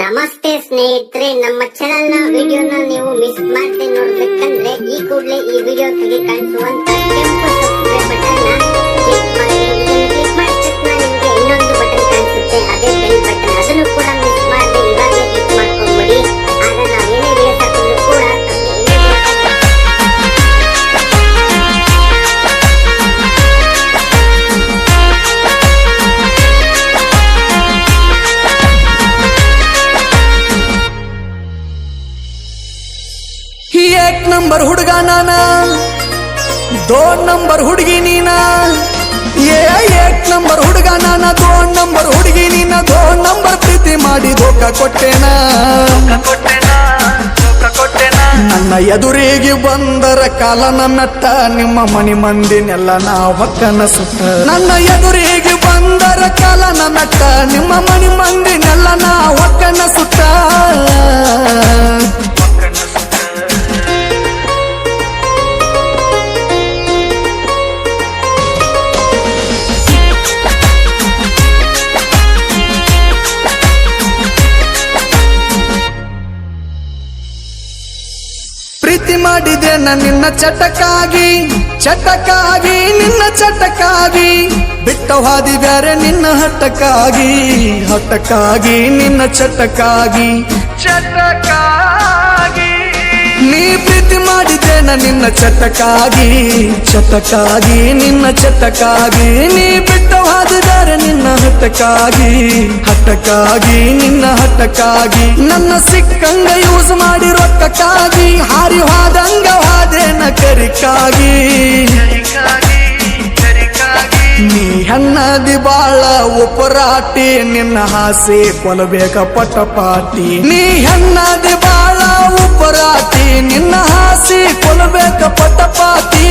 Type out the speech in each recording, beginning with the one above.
ನಮಸ್ತೆ ಸ್ನೇಹಿತರೆ, ನಮ್ಮ ಚಾನಲ್ನ ವಿಡಿಯೋನ ನೀವು ಮಿಸ್ ಮಾಡದೆ ನೋಡ್ಬೇಕಂದ್ರೆ ಈ ಕೂಡಲೇ ಈ ವಿಡಿಯೋ ತೆಗೆ ಕಾಣಿಸುವಂತ ಕೆಂಪು ಸಬ್ಸ್ಕ್ರೈಬ್ ಬಟನ್ ನಂಬರ್ ಹುಡುಗ ನಾನ? ನಂಬರ್ ಹುಡುಗಿ ನೀನ? ಏ, ಏಟ್ ನಂಬರ್ ಹುಡುಗ ನಾನ? ದೋನ್ ನಂಬರ್ ಹುಡುಗಿ ನೀನ? ದೊಡ್ಡ ನಂಬರ್ ಪ್ರೀತಿ ಮಾಡಿ ದೋಖ ಕೊಟ್ಟೆನ? ನನ್ನ ಎದುರಿಗೆ ಬಂದರ ಕಾಲ ನನ್ನತ್ತ, ನಿಮ್ಮ ಮನಿ ಮಂದಿನೆಲ್ಲ ನಾ ಒಕ್ಕನ ಸುತ್ತ ನನ್ನ ಎದುರಿಗೆ ಬಂದರ ಕಾಲನ ನಟ್ಟ ನಿಮ್ಮ ಮನಿ ಮಂದಿನೆಲ್ಲ ನಾ ಒಕ್ಕನ ಸುತ್ತ ಮಾಡಿದೆ ನಿನ್ನ ಚಟಕ್ಕಾಗಿ ಚಟಕ್ಕಾಗಿ ನಿನ್ನ ಚಟಕ್ಕಾಗಿ. ಬಿಟ್ಟ ಹಾದಿ ಬ್ಯಾರೆ ನಿನ್ನ ಹಟ್ಟಕ್ಕಾಗಿ ಹಟ್ಟಕ್ಕಾಗಿ ನಿನ್ನ ಚಟಕ್ಕಾಗಿ. ಚಟಕ್ಕಾಗಿ. ನೀ ಪ್ರೀತಿ ಮಾಡಿದೆ ನಿನ್ನ ಚಟಕ್ಕಾಗಿ ಚಟಕ್ಕಾಗಿ ನಿನ್ನ ಚಟಕ್ಕಾಗಿ. ನೀ ಬಿಟ್ಟ ಹಾದಿ ಬ್ಯಾರೆ ನಿನ್ನ ಹಟ್ಟಕ್ಕಾಗಿ ಹಟ್ಟಕ್ಕಾಗಿ ನಿನ್ನ ಹಟ್ಟಕ್ಕಾಗಿ ನನ್ನ ಸಿಕ್ಕಂಗ ಯೂಸ್ ಮಾಡಿ ರೊಕ್ಕಕ್ಕಾಗಿ. ಹಾದೇನ ಕರಿಕಾಗಿ ನೀ ಹೆಣ್ಣದಿ ಬಾಳ ಉಪರಾಟಿ ನಿನ್ನ ಹಾಸಿ ಕೊಲಬೇಕ ಪಟಪಾಟಿ ನೀ ಹೆಣ್ಣದಿ ಬಾಳ ಉಪರಾಟಿ ನಿನ್ನ ಹಾಸಿ ಕೊಲಬೇಕ ಪಟಪಾಟಿ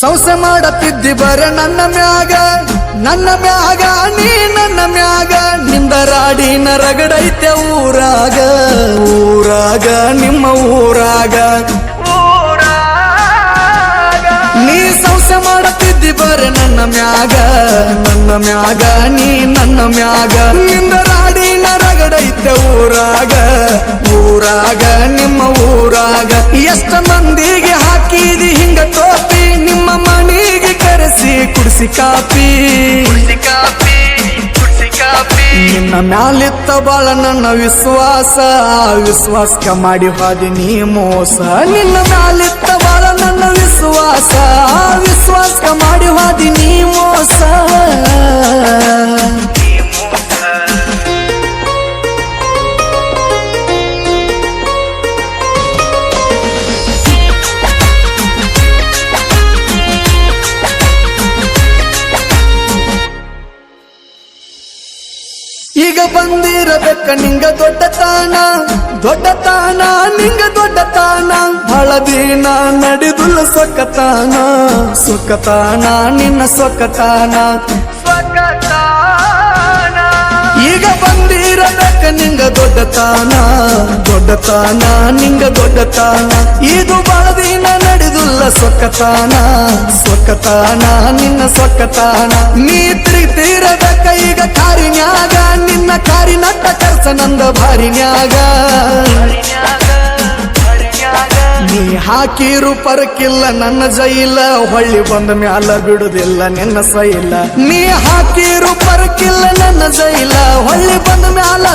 ಸಂಸೆ ಮಾಡತ್ತಿದ್ದಿ ಬರ ನನ್ನ ಮ್ಯಾಗ ನನ್ನ ಮ್ಯಾಗ, ನೀ ನನ್ನ ಮ್ಯಾಗ. ನಿಂದ ರಾಡಿನ ರಗಡೈತೆ ಊರಾಗ ಊರಾಗ, ನಿಮ್ಮ ಊರಾಗ. ನೀ ಸಂಸೆ ಮಾಡತ್ತಿದ್ದಿ ಬರ ನನ್ನ ಮ್ಯಾಗ ನನ್ನ ಮ್ಯಾಗ, ನೀ ನನ್ನ ಮ್ಯಾಗ. ನಿಂದ ರಾಡಿನ ರಗಡೈತೆ ಊರಾಗ ಊರಾಗ, ನಿಮ್ಮ ಊರಾಗ. ಎಷ್ಟ ಮಂದಿಗೆ ಕುಡಿಸಿ ಕಾಪಿ. ನಿನ್ನ ಮ್ಯಾಲಿತ್ತ ಬಾಳ ನನ್ನ ವಿಶ್ವಾಸ ವಿಶ್ವಾಸ ವಿಶ್ವಾಸಕ ಮಾಡಿ ಹಾದಿ ನೀ ಮೋಸ. ನಿನ್ನ ಮ್ಯಾಲಿತ್ತ ಬಾಳ ನನ್ನ ವಿಶ್ವಾಸ ವಿಶ್ವಾಸ ವಿಶ್ವಾಸಕ ಮಾಡಿ ಹಾದಿ ನೀ ಮೋಸ. ಈಗ ಬಂದಿರಬೇಕ ನಿಂಗ ದೊಡ್ಡ ತಾಣ ದೊಡ್ಡ ತಾಣ ನಿಂಗ ದೊಡ್ಡ ತಾಣ ಬಹಳ ದಿನ ನಡೆದುಲ್ಲ ಸೊಕ್ಕತಾನ. ಸೊಕ್ಕತಾನ ನಿನ್ನ ಸೊಕ್ಕ ಸೊಕ್ಕತಾನ. ಈಗ ಬಂದಿರಬೇಕ ನಿಂಗ ದೊಡ್ಡ ತಾನ ದೊಡ್ಡ ತಾನ ನಿಂಗ ದೊಡ್ಡ ತಾನ ಇದು ಬಹಳ ದಿನ ನಡೆದುಲ್ಲ ಸೊಕ್ಕತಾನ. ಸೊಕ್ಕತಾನ ನಿನ್ನ ಸೊಕ್ಕ ಸೊಕ್ಕತಾನ. ನೀ ತಿರುಗ್ತಿರಬೇಕ ನಂದ ಭಾರಿನ್ಯಾಗ ನೀ ಹಾಕಿರು ಪರಕಿಲ್ಲ, ನನ್ನ ಜೈಲ ಹೊಳ್ಳಿ ಬಂದ ಮ್ಯಾಲ ಬಿಡುದಿಲ್ಲ, ನಿನ್ನ ಸೈಲ ನೀ ಹಾಕಿರು ಪರಕಿಲ್ಲ, ನನ್ನ ಜೈಲ ಹೊಳ್ಳಿ ಬಂದ ಮ್ಯಾಲ